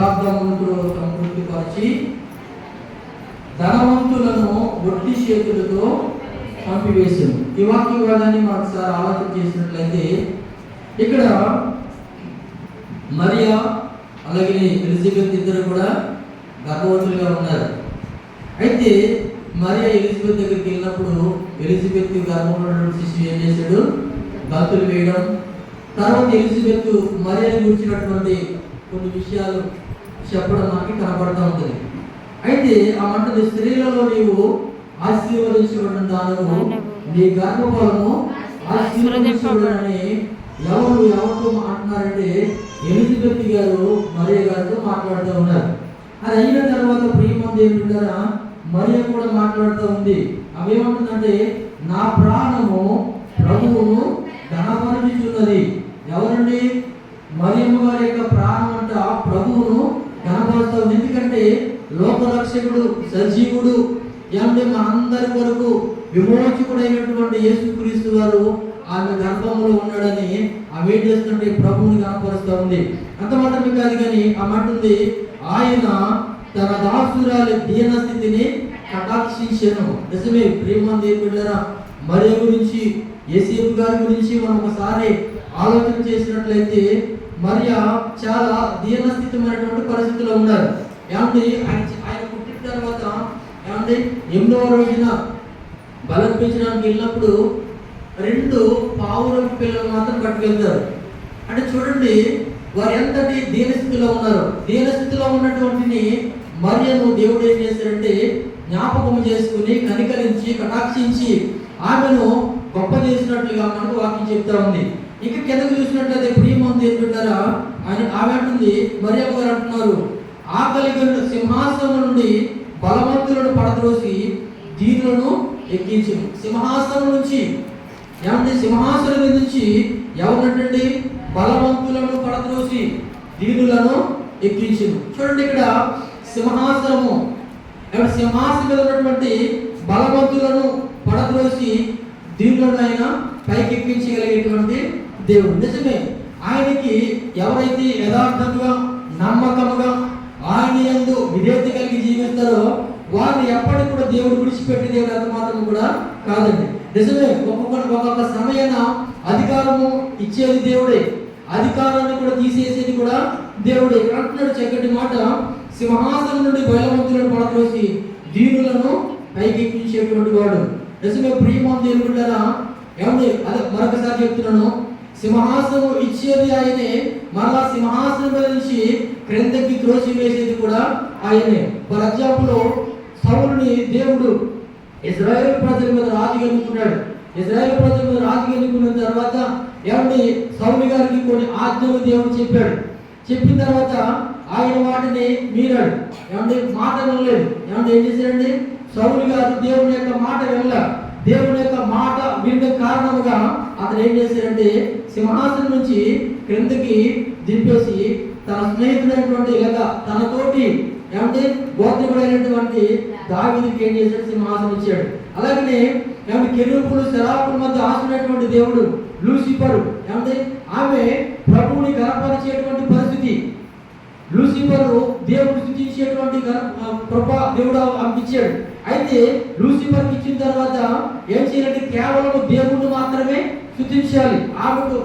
పదార్థములతో సంతృప్తిపరిచి ధనవంతులను ఒట్టి చేతులతో పంపివేశాను ఈ వాక్యవాదాన్ని మాకు సార్ ఆలోచన చేసినట్లయితే ఇక్కడ మరియా అలాగే ఎలిజబెత్ ఇద్దరు కూడా గర్భవతులుగా ఉన్నారు. అయితే మరియా ఎలిజబెత్ దగ్గరికి వెళ్ళినప్పుడు ఎలిజబెత్ గర్భంలో శిశువు ఏం చేశాడు? గంతులు వేయడం. తర్వాత ఎలిజబెత్ మరియా గురించినటువంటి కొన్ని విషయాలు చెప్పడం మనకి కనబడతా ఉంటుంది అయితే ఆ మంటది స్త్రీలలో నీవు ఆశీర్వదించబడిన దానము నీ గర్భఫలము ఆశీర్వదించబడని ఎవరు ఎవరితో మాట్లాడారంటే ఎలిజబెత్ గారు మరియ గారితో మాట్లాడుతూ ఉన్నారు. అది అయిన తర్వాత ప్రియమంది ఏమిటారా మరియ కూడా మాట్లాడుతూ ఉంది. అవి ఏమంటుందంటే నా ప్రాణము ప్రభువును ఘనపరచుచున్నది ఎవరండి? మరియమ్మ గారి యొక్క లోకరక్షకుడు సజీవుడు ఏమంటే మనందరి కొరకు విమోచకుడైనటువంటి యేసుక్రీస్తు వారు ఆమె గర్భంలో ఉన్నాడని ఆ వెయిట్ చేస్తుంటే ప్రభువుని కనపరుస్తూ ఉంది. అంత మాత్రమే కాదు కానీ ఆ మాట ఉంది ఆయన తన దాసురాలి దీన స్థితిని కటాక్షించను. నిజమే ప్రేమంది బిడ్డరా మరే గురించి? ఏసేపు గారి గురించి మనం ఒకసారి ఆలోచన చేసినట్లయితే మరియా చాలా దీనస్థితమైనటువంటి పరిస్థితిలో ఉన్నారు. ఏమండి? ఆయన ఆయన పుట్టిన తర్వాత ఏమండి? ఎనిమిదవ రోజున బలర్పించడానికి వెళ్ళినప్పుడు రెండు పావుల పిల్లలు మాత్రం పట్టుకెళ్తారు. అంటే చూడండి వారు ఎంతటి దీనస్థితిలో ఉన్నారు. దీనస్థితిలో ఉన్నటువంటిని మరియను దేవుడు ఏం చేశారంటే జ్ఞాపకం చేసుకుని కనికరించి కటాక్షించి ఆమెను గొప్ప చేసినట్లుగా మనకు వాక్యం చెప్తా ఉంది. ఇక కిందకు చూసినట్లయితే ప్రియమంది ఏంటంటారా ఆయన ఆమె అంటుంది మరియ గారు అంటున్నారు ఆకలి సింహాసనం నుండి బలవంతులను పడద్రోసి దీనులను ఎక్కించను. సింహాసనం నుంచి ఏమంటే సింహాసనం నుంచి ఎవరినట్టండి బలవంతులను పడద్రోసి దీనులను ఎక్కించను. చూడండి ఇక్కడ సింహాసనము. ఏమంటే సింహాసనం మీద ఉన్నటువంటి బలవంతులను పడద్రోసి దీనులను ఆయన పైకి ఎక్కించగలిగేటువంటి దేవుడు. నిజమే. ఆయనకి ఎవరైతే యథార్థంగా నమ్మకముగా ఆయన యందు విధేయత కలిగి జీవిస్తారో వారిని ఎప్పటికి కూడా దేవుడు విడిచిపెట్టి దేవుడు అంత మాత్రం కూడా కాదండి. నిజమే ఒక్కొక్క ఒక్కొక్క సమయాన అధికారము ఇచ్చేది దేవుడే. అధికారాన్ని కూడా తీసేసేది కూడా దేవుడే. ఇక్కడ అంటున్నాడు చక్కటి మాట. సింహాసనం నుండి బయలవంతులను పడద్రోసి దీనులను పైకెక్కించేటువంటి వాడు. నిజమే ప్రియమం దేవుడారా ఏమండి? అదే మరొకసారి చెప్తున్నాను. సింహాసనం ఇచ్చేది ఆయనే మరలా సింహాసనం నుంచి క్రిందకి త్రోసి వేసేది కూడా ఆయనే. ఫర్ ఎగ్జాంపుల్ సౌలుని దేవుడు ఇజ్రాయెల్ ప్రజల మీద రాజు ఎన్నుకున్నాడు. ఇజ్రాయెల్ ప్రజల మీద రాజు ఎన్నుకున్న తర్వాత ఏమండి సౌలు గారికి కొన్ని ఆజ్ఞలు దేవుడు చెప్పాడు. చెప్పిన తర్వాత ఆయన వాటిని మీరాడు. ఏమండి మాట వినలేదు. ఏమంటే ఏం చేశారండి సౌలు గారు దేవుని యొక్క మాట వినల. దేవుని యొక్క మాట వినడం కారణముగా అతను ఏం చేశాడంటే సింహాసనం నుంచి క్రిందకి దింపేసి తన స్నేహితుడైనటువంటి లేక తనతోటి ఏమంటే బోధకుడైనటువంటి దావిదికి ఏం చేశాడు? సింహాసనం ఇచ్చాడు. అలాగనే ఏమంటే కెరూపులు శరాపుల మధ్య ఆశనటువంటి దేవుడు లూసిఫర్ ఏమంటే ఆమె ప్రభువుని గర్భపరిచేటువంటి పరిస్థితి. లూసిఫర్ దేవుడు సృష్టించేటువంటి కృప దేవుడు పంపించాడు అయితే లూసిఫర్కి ఇచ్చిన తర్వాత ఏం చేయాలంటే కేవలం దేవుడు మాత్రమే స్థుతించాలి. ఆమెకు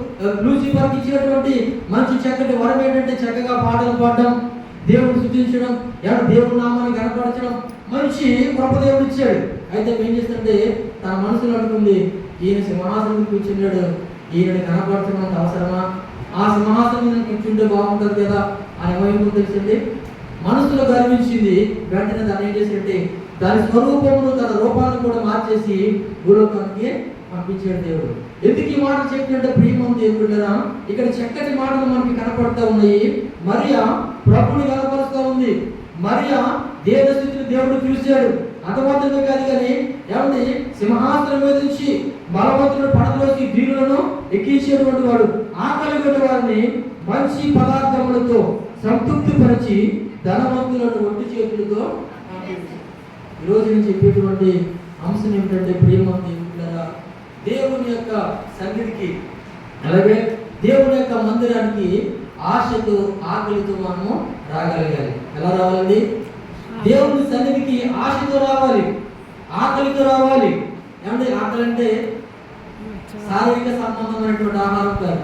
లూసిఫర్కి ఇచ్చినటువంటి మంచి చక్కటి వరం ఏంటంటే చక్కగా పాటలు పాడడం దేవుడు స్థుతించడం ఎవరు దేవుడి నామాన్ని కనపరచడం మంచి కృప దేవుడు ఇచ్చాడు. అయితే ఏం చేస్తుంటే తన మనసులో అనుకుంది ఈయన సింహాసనం కూర్చున్నాడు. ఈయన కనపరచడం అవసరమా? ఆ సింహాసనం మీద కూర్చుంటే బాగుంటుంది కదా అని ఏమైందో తెలిసింది? మనసులో గర్వించింది వెంటనే దాన్ని ఏం చేసింటే దాని స్వరూపమును తన రూపాన్ని కూడా మార్చేసి భూలోకానికి పంపించాడు దేవుడు. ఎందుకు ఈ మాట చెప్పినట్టే ప్రియమం దేవుడురా ఇక్కడ చక్కటి మాటలు మనకి కనపడతా ఉన్నాయి. మరియా ప్రభుని కనపరుస్తూ ఉంది. మరియా దేవస్థితిని దేవుడు చూశాడు. అంతమాత్రమే కాదు కానీ ఏమండి? సింహాసనం మీద నుంచి బలవంతుడు పడదలోకి దీనులను ఎక్కించేటువంటి వాడు. ఆకలి వారిని మంచి పదార్థములతో సంతృప్తిపరిచి ధనవంతులను ఒంటి చేతులతో పంపించాడు. ఈరోజు నేను చెప్పేటువంటి అంశం ఏమిటంటే ప్రేమ దేవుళ్ళరా దేవుని యొక్క సన్నిధికి. అలాగే దేవుని యొక్క మందిరానికి ఆశతో ఆకలితో మనము రాగలగాలి. ఎలా రావాలండి? దేవుని సన్నిధికి ఆశతో రావాలి ఆకలితో రావాలి. ఏమంటే ఆకలి అంటే శారీరక సంబంధమైనటువంటి ఆహారం కాదు.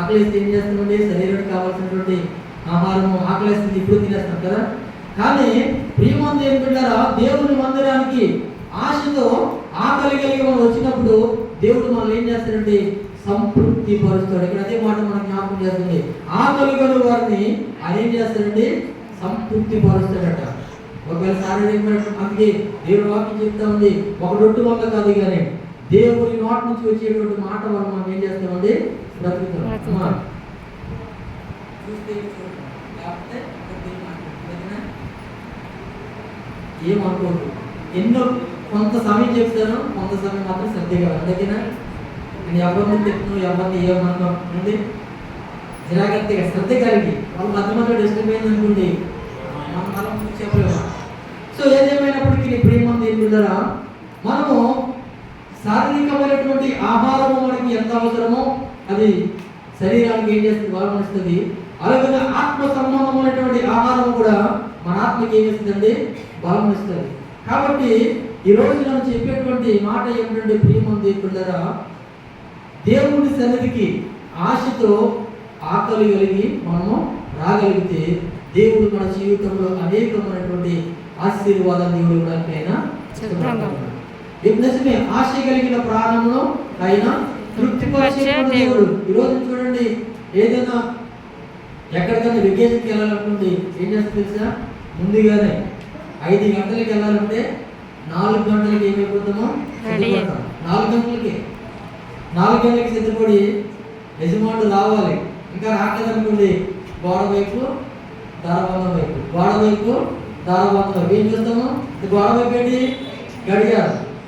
ఆకలిస్తే ఏం చేస్తామండి? శరీరానికి కావాల్సినటువంటి ఆహారము ఆకలిస్తుంది ఇప్పుడు తినేస్తాం కదా. కానీ ప్రియమంది ఏం పెట్టారా? దేవుని మందిరానికి ఆశతో ఆకలి కలిగి మనం వచ్చినప్పుడు దేవుడు మనల్ని ఏం చేస్తాడంటే సంతృప్తి పరుస్తాడు. ఇక్కడ అదే మాట మనకు జ్ఞాపకం చేస్తుంది. ఆకలి కలిగిన వారిని ఆయన ఏం చేస్తాడండి సంతృప్తి పరుస్తాడట. ఒకవేళ శారీరక అందుకే దేవుడు వాక్యం చెప్తా ఉంది. ఒక రొట్టు వల్ల కాదు కానీ దేవుని నోటి నుంచి వచ్చేటువంటి మాట వల్ల మనం ఏం చేస్తామండి బ్రతుకుతాం. చూస్తే ఏమనుకోదు ఎన్నో కొంత సమయం చెప్తాను కొంత సమయం మాత్రం శ్రద్ధగా అందుకేనా నేను ఎవరిని తిట్టను ఎవరిని ఏమన్నా ఉంది జాగ్రత్తగా శ్రద్ధ కలిగి. వాళ్ళు మధ్య డిస్టర్బ్ అయింది అనుకోండి మనం మనం చెప్పలేము. సో ఏదేమైనప్పటికీ ప్రేమ దేవుడారా మనము శారీరకమైనటువంటి ఆహారము మనకి ఎంత అవసరమో అది శరీరానికి ఏం చేస్తుంది? బలమిస్తుంది అలాగే ఆత్మ సంబంధమైనటువంటి ఆహారం కూడా మన ఆత్మకి ఏం చేస్తుందండి బలం ఇస్తుంది కాబట్టి ఈ నేను చెప్పేటువంటి మాట ఏమిటంటే ప్రియమంది పిల్లరా దేవుని సన్నిధికి ఆశతో ఆకలి కలిగి మనము రాగలిగితే దేవుడు మన జీవితంలో అనేకమైనటువంటి ఆశీర్వాదాలు దేవుడు ఇవ్వడానికి ఆయన నిజమే ఆశ కలిగిన ప్రాణంలో ఆయన తృప్తిపరిచే తృప్తిపరిచే దేవుడు ఈరోజు చూడండి ఏదైనా ఎక్కడికైనా వెకేషన్కి వెళ్ళాలనుకుంటే ఏం చేస్తుంది తెలుసా? ముందుగానే ఐదు గంటలకి వెళ్ళాలంటే నాలుగు గంటలకి ఏమైపోతామో. నాలుగు గంటలకి. నాలుగు గంటలకి సిద్ధపడి యజమానుడు రావాలి. ఇంకా రాకదనుకోండి గోడ వైపు దారబంధం వైపు. గోడ వైపు దారబంధం వైపు. ఏం చూస్తాము? గోడ వైపు ఏంటి? గడియారం.